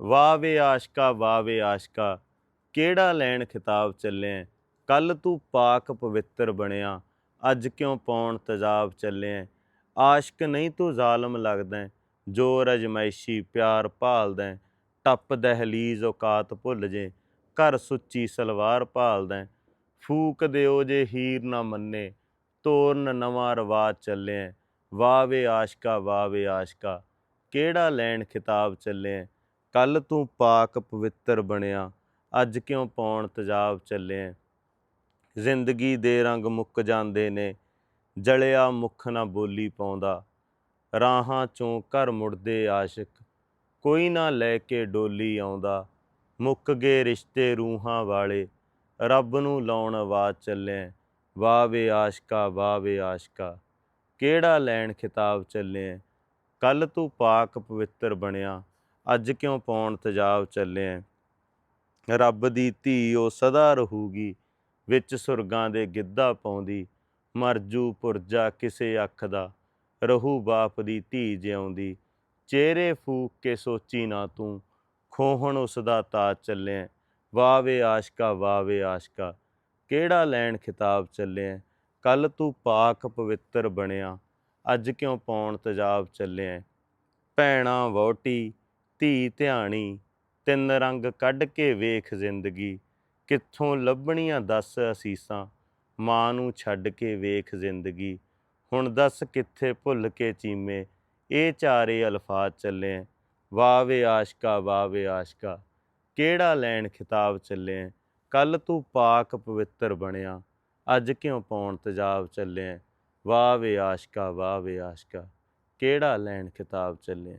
ਵਾਹ ਵੇ ਆਸ਼ਕਾ ਵਾਹ ਵੇ ਆਸ਼ਕਾ ਕਿਹੜਾ ਲੈਣ ਖਿਤਾਬ ਚੱਲਿਆ ਕੱਲ ਤੂੰ ਪਾਕ ਪਵਿੱਤਰ ਬਣਿਆ ਅੱਜ ਕਿਉਂ ਪਾਉਣ ਤਜਾਬ ਚੱਲਿਆ ਆਸ਼ਕ ਨਹੀਂ ਤੂੰ ਜ਼ਾਲਮ ਲੱਗਦਾ ਹੈ, ਜੋ ਰਜਮੈਸ਼ੀ ਪਿਆਰ ਭਾਲਦਾ ਹੈ। ਟੱਪ ਦਹਲੀਜ਼ ਔਕਾਤ ਭੁੱਲ ਜੇ ਘਰ ਸੁੱਚੀ ਸਲਵਾਰ ਭਾਲਦਾ ਹੈ। ਫੂਕ ਦਿਓ ਜੇ ਹੀਰ ਨਾ ਮੰਨੇ ਤੋਰਨ ਨਵਾਂ ਰਵਾਜ ਚੱਲਿਆ ਵਾਹ ਵੇ ਆਸ਼ਕਾ ਵਾਹ ਵੇ ਆਸ਼ਕਾ ਕਿਹੜਾ ਲੈਣ ਖਿਤਾਬ ਚੱਲਿਆ ਕੱਲ ਤੂੰ ਪਾਕ ਪਵਿੱਤਰ ਬਣਿਆ, ਅੱਜ ਕਿਉਂ ਪਾਉਣ ਤਜਾਬ ਚੱਲਿਆ ਜ਼ਿੰਦਗੀ ਦੇ ਰੰਗ ਮੁੱਕ ਜਾਂਦੇ ਨੇ, ਜਲਿਆ ਮੁਖ ਨਾ ਬੋਲੀ ਪਾਉਂਦਾ। ਰਾਹਾਂ ਚੋਂ ਘਰ ਮੁੜਦੇ ਆਸ਼ਿਕ, ਕੋਈ ਨਾ ਲੈ ਕੇ ਡੋਲੀ ਆਉਂਦਾ। ਮੁੱਕ ਗਏ ਰਿਸ਼ਤੇ ਰੂਹਾਂ ਵਾਲੇ, ਰੱਬ ਨੂੰ ਲਾਉਣ ਆਵਾਜ਼ ਚੱਲੇ ਵਾਹ ਵੇ ਆਸ਼ਕਾ ਵਾਹਵੇ ਆਸ਼ਕਾ, ਕਿਹੜਾ ਲੈਣ ਖਿਤਾਬ ਚੱਲੇ ਕੱਲ ਤੂੰ ਪਾਕ ਪਵਿੱਤਰ ਬਣਿਆ ਅੱਜ ਕਿਉਂ ਪਾਉਣ ਤਜਾਬ ਚੱਲਿਆ ਰੱਬ ਦੀ ਧੀ ਉਹ ਸਦਾ ਰਹੂਗੀ, ਵਿੱਚ ਸੁਰਗਾਂ ਦੇ ਗਿੱਧਾ ਪਾਉਂਦੀ ਮਰਜੂ ਪੁਰਜਾ ਕਿਸੇ ਅੱਖ ਦਾ, ਰਹੂ ਬਾਪ ਦੀ ਧੀ ਜਿਉਂਦੀ। ਚਿਹਰੇ ਫੂਕ ਕੇ ਸੋਚੀ ਨਾ ਤੂੰ, ਖੋਹਣ ਉਸ ਦਾ ਤਾਜ ਚੱਲੇ ਵਾਹ ਆਸ਼ਕਾ ਵਾਹਵੇ ਆਸ਼ਕਾ, ਕਿਹੜਾ ਲੈਣ ਖਿਤਾਬ ਚੱਲਿਆ ਕੱਲ ਤੂੰ ਪਾਕ ਪਵਿੱਤਰ ਬਣਿਆ, ਅੱਜ ਕਿਉਂ ਪਾਉਣ ਤਜਾਬ ਚੱਲਿਆ ਭੈਣਾ ਵੋਟੀ ਧੀ ਧਿਆਣੀ, ਤਿੰਨ ਰੰਗ ਕੱਢ ਕੇ ਵੇਖ ਜ਼ਿੰਦਗੀ। ਕਿੱਥੋਂ ਲੱਭਣੀਆਂ ਦੱਸ ਅਸੀਸਾਂ, ਮਾਂ ਨੂੰ ਛੱਡ ਕੇ ਵੇਖ ਜ਼ਿੰਦਗੀ। ਹੁਣ ਦੱਸ ਕਿੱਥੇ ਭੁੱਲ ਕੇ ਚੀਮੇ, ਇਹ ਚਾਰੇ ਅਲਫਾਜ਼ ਚੱਲੇ ਵਾਹਵੇ ਆਸ਼ਕਾ, ਵਾਹ ਵੇ ਆਸ਼ਕਾ, ਕਿਹੜਾ ਲੈਣ ਖਿਤਾਬ ਚੱਲੇ ਕੱਲ ਤੂੰ ਪਾਕ ਪਵਿੱਤਰ ਬਣਿਆ, ਅੱਜ ਕਿਉਂ ਪਾਉਣ ਤਜਾਬ ਚੱਲੇ ਵਾਹ ਵੇ ਆਸ਼ਕਾ, ਵਾਹ ਵੇ ਆਸ਼ਕਾ, ਕਿਹੜਾ ਲੈਣ ਖਿਤਾਬ ਚੱਲੇ